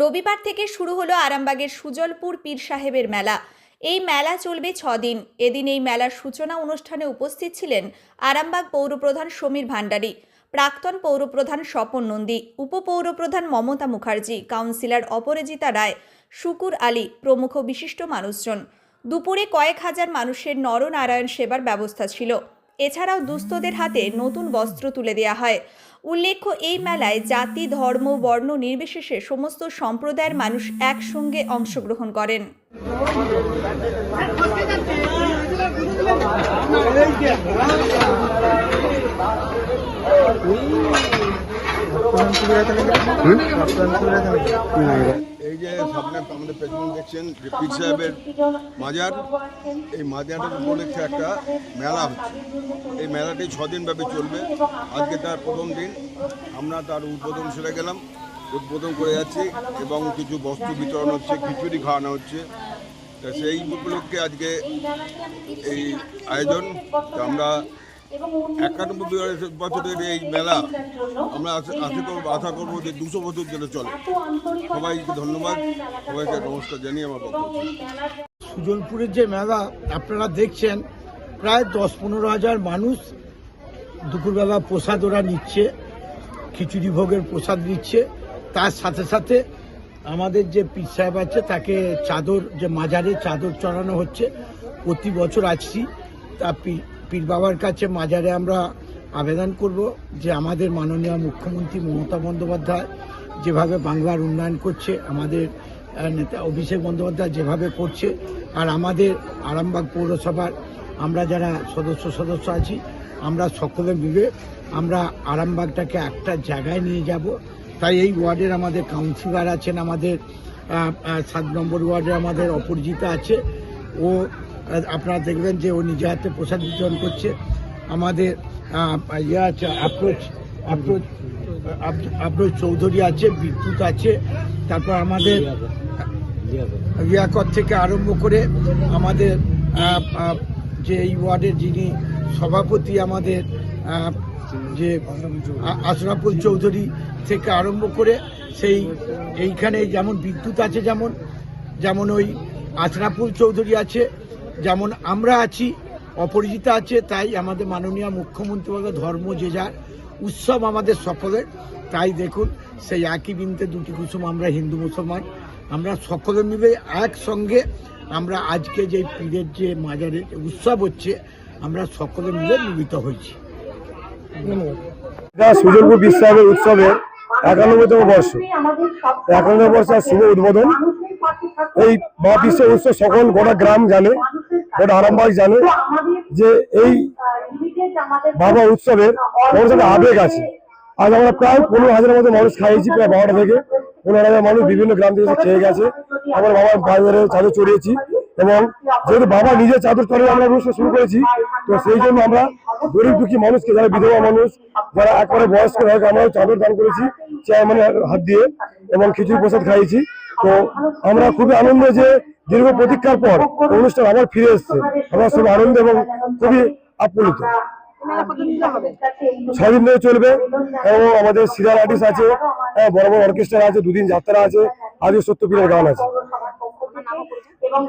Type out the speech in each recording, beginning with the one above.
রবিবার থেকে শুরু হলো আরামবাগের সুজলপুর পীর সাহেবের মেলা। এই মেলা চলবে ছদিন এদিন এই মেলার সূচনা অনুষ্ঠানে উপস্থিত ছিলেন আরামবাগ পৌরপ্রধান সমীর ভান্ডারী, প্রাক্তন পৌরপ্রধান স্বপন নন্দী, উপপৌরপ্রধান মমতা মুখার্জি, কাউন্সিলর অপরাজিতা রায়, শুকুর আলী, প্রমুখ বিশিষ্ট মানুষজন। দুপুরে কয়েক হাজার মানুষের নরনারায়ণ সেবার ব্যবস্থা ছিল। এছাড়াও দুস্থদের হাতে নতুন বস্ত্র তুলে দেওয়া হয়। উল্লেখ্য এই মেলায় জাতি ধর্ম বর্ণ নির্বিশেষে সমস্ত সম্প্রদায়ের মানুষ একসঙ্গে অংশগ্রহণ করেন। এই যে সামনে আমাদের পেছনে দেখছেন যে পীর সাহেবের মাজার এই মাজারটার উপলক্ষে একটা মেলা হচ্ছে। এই মেলাটি ছদিন ব্যাপী চলবে। আজকে তার প্রথম দিন। আমরা তার উদ্বোধন সেরে গেলাম। উদ্বোধন করে যাচ্ছি এবং কিছু বস্তু বিতরণ হচ্ছে খিচুড়ি খাওয়ানো হচ্ছে। তা সেই উপলক্ষে আজকে এই আয়োজন। তা আমরা একানব্বই বছরের এই মেলা আমরা আশা আশা করব আশা করব যে দুশো বছর ধরে চলে। সবাইকে ধন্যবাদ। সবাইকে নমস্কার জানিয়ে আমার বক্তব্য সুজলপুরের যে মেলা আপনারা দেখছেন প্রায় দশ পনেরো হাজার মানুষ দুপুরবেলা প্রসাদ ওরা নিচ্ছে খিচুড়ি ভোগের প্রসাদ নিচ্ছে। তার সাথে সাথে আমাদের যে পীর সাহেব আছে তাকে চাদর যে মাজারে চাদর চড়ানো হচ্ছে। প্রতি বছর আসছি। তা পীর বাবার কাছে মাজারে আমরা আবেদন করব যে আমাদের মাননীয় মুখ্যমন্ত্রী মমতা বন্দ্যোপাধ্যায় যেভাবে বাংলার উন্নয়ন করছে, আমাদের নেতা অভিষেক বন্দ্যোপাধ্যায় যেভাবে করছে, আর আমাদের আরামবাগ পৌরসভার আমরা যারা সদস্য সদস্য আছি, আমরা সকলে মিলে আমরা আরামবাগটাকে একটা জায়গায় নিয়ে যাব। তাই এই ওয়ার্ডের আমাদের কাউন্সিলর আছেন, আমাদের সাত নম্বর ওয়ার্ডে আমাদের অপরাজিতা আছে। ও আপনারা দেখবেন যে ও নিজে হাতে প্রসাদ বিতরণ করছে। আমাদের ইয়ে আছে অ্যাপ্রোচ অ্যাপ্রোচ আপ্রোচ চৌধুরী আছে, বিদ্যুৎ আছে। তারপর আমাদের রিয়াকত থেকে আরম্ভ করে আমাদের যে এই ওয়ার্ডের যিনি সভাপতি আমাদের যে আশরাফুল চৌধুরী থেকে আরম্ভ করে সেই, এইখানে যেমন বিদ্যুৎ আছে যেমন যেমন ওই আশরাফুল চৌধুরী আছে যেমন আমরা আছি, অপরিচিতা আছে, তাই আমাদের মাননীয় মুখ্যমন্ত্রী বলে ধর্ম যে যার, উৎসব আমাদের সকলের। তাই দেখুন, সেই একই বিনতে দুটি কুসুম, আমরা হিন্দু মুসলমান, আমরা সকলে মিলে একসঙ্গে আমরা আজকে যে পীরের যে মাজারের উৎসব হচ্ছে, আমরা সকলে মিলে মিলিত হয়েছি। সুজলপুর বিশ্বাসের উৎসবের একানব্বইতম বর্ষ। একানব্বই বর্ষ আর শুভ উদ্বোধন। এই মা বিশ্ব উৎসব সকল গোটা গ্রাম জানে। গোটা আরামবাগ জানে যে এই বাবা উৎসবের মানুষের আবেগ আছে। আজ আমরা প্রায় পনেরো হাজারের মতো মানুষ খাইয়েছি প্রায় বারোটা থেকে পনেরো হাজার মানুষ বিভিন্ন গ্রাম থেকে খেয়ে গেছে। আমার বাবার বাজারে চাদর চড়িয়েছি এবং যেহেতু বাবা নিজের চাদর চড়িয়ে আমরা অনুষ্ঠান শুরু করেছি তো সেই জন্য আমরা গরিব দুঃখী মানুষকে যারা বিধবা মানুষ যারা একবারে বয়স্ক হয়ে আমরা চাদর দান করেছি চেয়ারম্যানের হাত দিয়ে এবং খিচুড়ি প্রসাদ খাইয়েছি। তো আমরা খুবই আনন্দ যে দীর্ঘ প্রতীক্ষার পর অনুষ্ঠান আবার ফিরে এসছে। আমরা সব আনন্দ এবং খুবই আপ্লুত। ছদিন ধরে চলবে এবং আমাদের সিরিয়াল আর্টিস্ট আছে হ্যাঁ, বড় বড় অর্কেস্ট্রা আছে দুদিন যাত্রা আছে আজও সত্যপীরের গান আছে।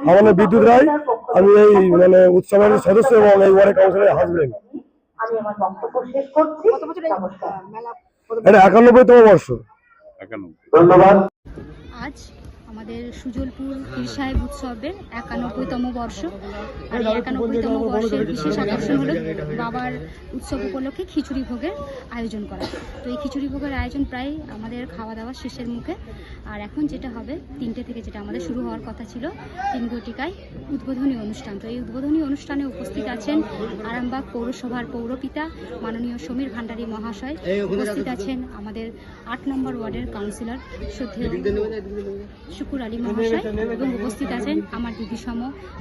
আমার নাম বিদ্যুৎ রায় আমি এই মানে উৎসবের সদস্য এবং এই ওয়ার্ডের কাউন্সিলের হাজবেন্ড আমি আমার বক্তব্য শেষ করছি নমস্কার এটা একানব্বইতম বর্ষ। আজ আমাদের সুজলপুর পীর সাহেব উৎসবের একানব্বইতম বর্ষ আর একানব্বইতম বর্ষের বিশেষ আকর্ষণ হলো বাবার উৎসব উপলক্ষে খিচুড়ি ভোগের আয়োজন করা তো এই খিচুড়ি ভোগের আয়োজন প্রায় আমাদের খাওয়া দাওয়া শেষের মুখে আর এখন যেটা হবে তিনটে থেকে যেটা আমাদের শুরু হওয়ার কথা ছিল তিন ঘটিকায় উদ্বোধনী অনুষ্ঠান তো এই উদ্বোধনী অনুষ্ঠানে উপস্থিত আছেন আরামবাগ পৌরসভার পৌরপিতা মাননীয় সমীর ভান্ডারী মহাশয় উপস্থিত আছেন আমাদের আট নম্বর ওয়ার্ডের কাউন্সিলর শ্রদ্ধেয় শুকুর মনসুর আলী মহাশয় এবং উপস্থিত আছেন আমার দিদি সম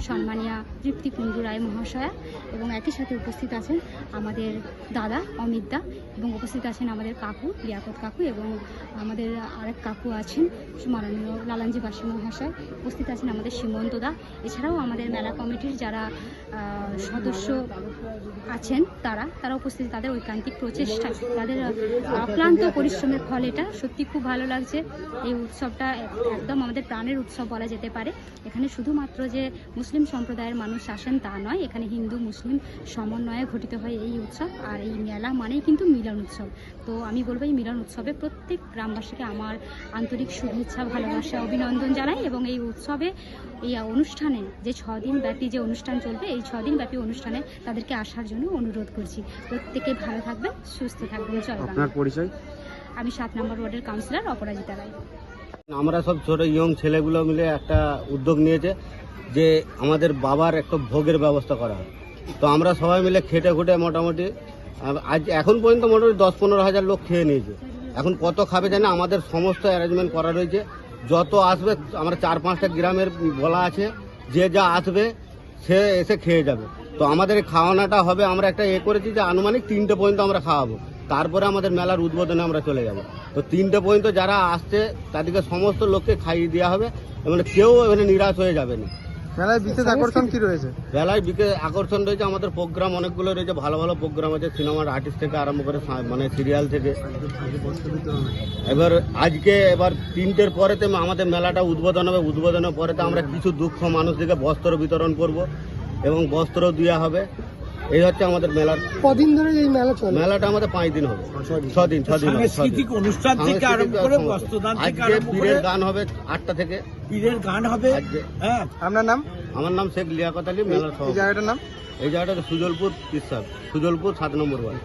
সম্মানিয়া তৃপ্তি কুণ্ডু রায় মহাশয়া এবং একই সাথে উপস্থিত আছেন আমাদের দাদা অমিত দা এবং উপস্থিত আছেন আমাদের কাকু, লিয়াকত কাকু এবং আমাদের আরেক কাকু আছেন মাননীয় লালানজি বাসী মহাশয়। উপস্থিত আছেন আমাদের সীমন্ত দা। এছাড়াও আমাদের মেলা কমিটির যারা সদস্য আছেন তারা তারা উপস্থিত, তাদের ঐকান্তিক প্রচেষ্টা, তাদের অক্লান্ত পরিশ্রমের ফল এটা। সত্যি খুব ভালো লাগছে। এই উৎসবটা একদম আমাদের প্রাণের উৎসব বলা যেতে পারে। এখানে শুধুমাত্র যে মুসলিম সম্প্রদায়ের মানুষ আসেন তা নয় এখানে হিন্দু মুসলিম সমন্বয়ে ঘটিত হয় এই উৎসব আর এই মেলা মানেই কিন্তু মিলন উৎসব। তো আমি বলব এই মিলন উৎসবে প্রত্যেক গ্রামবাসীকে আমার আন্তরিক শুভেচ্ছা ভালোবাসা অভিনন্দন জানাই এবং এই উৎসবে এই অনুষ্ঠানে যে ছদিন ব্যাপী যে অনুষ্ঠান চলবে এই ছদিন ব্যাপী অনুষ্ঠানে তাদেরকে আসার জন্য অনুরোধ করছি। প্রত্যেকে ভালো থাকবেন সুস্থ থাকবেন। বাংলা। আপনার পরিচয়? আমি সাত নম্বর ওয়ার্ডের কাউন্সিলর অপরাজিতা রায়। আমরা সব ছোট ইয়ং ছেলেগুলো মিলে একটা উদ্যোগ নিয়েছে যে আমাদের বাবার একটা ভোগের ব্যবস্থা করা হয়। তো আমরা সবাই মিলে খেটে খুটে মোটামুটি, আজ এখন পর্যন্ত মোটামুটি দশ পনেরো হাজার লোক খেয়ে নিয়েছে। এখন কত খাবে জানে আমাদের সমস্ত অ্যারেঞ্জমেন্ট করা রয়েছে। যত আসবে, আমরা চার পাঁচটা গ্রামের বলা আছে, যে যা আসবে, সে এসে খেয়ে যাবে। তো আমাদের খাওয়ানোটা হবে, আমরা একটা এ করেছি যে আনুমানিক তিনটে পর্যন্ত আমরা খাওয়াবো। তারপরে আমাদের মেলার উদ্বোধনে আমরা চলে যাব। তো তিনটে পর্যন্ত যারা আসছে তাদেরকে সমস্ত লোককে খাইয়ে দেওয়া হবে। মানে কেউ এখানে নিরাশ হয়ে যাবে না। মেলায় বিশেষ আকর্ষণ কি রয়েছে? বেলায় বিকেল আকর্ষণ রয়েছে আমাদের প্রোগ্রাম অনেকগুলো রয়েছে ভালো ভালো প্রোগ্রাম আছে। সিনেমার আর্টিস্ট থেকে আরম্ভ করে মানে সিরিয়াল থেকে। এবার আজকে এবার তিনটের পরেতে আমাদের মেলাটা উদ্বোধন হবে। উদ্বোধনের পরেতে আমরা কিছু দুঃখ মানুষদেরকে বস্ত্র বিতরণ করব এবং বস্ত্র দেওয়া হবে। এই হচ্ছে আমাদের মেলার কদিন ধরে এই মেলা চলে? মেলাটা আমাদের পাঁচ দিন হবে। ছদিন ছদিন হবে, ছদিন সাংস্কৃতিক অনুষ্ঠান থেকে আরম্ভ করে বস্ত্রদান থেকে আরম্ভ করে পীরের গান হবে আটটা থেকে। পীরের গান হবে। হ্যাঁ। আপনার নাম? আমার নাম শেখ লিয়াকত আলী মেলার এই সভাপতি জায়গাটার নাম? এই জায়গাটা হচ্ছে সুজলপুর পিসাব। সুজলপুর সাত নম্বর ওয়ার্ড।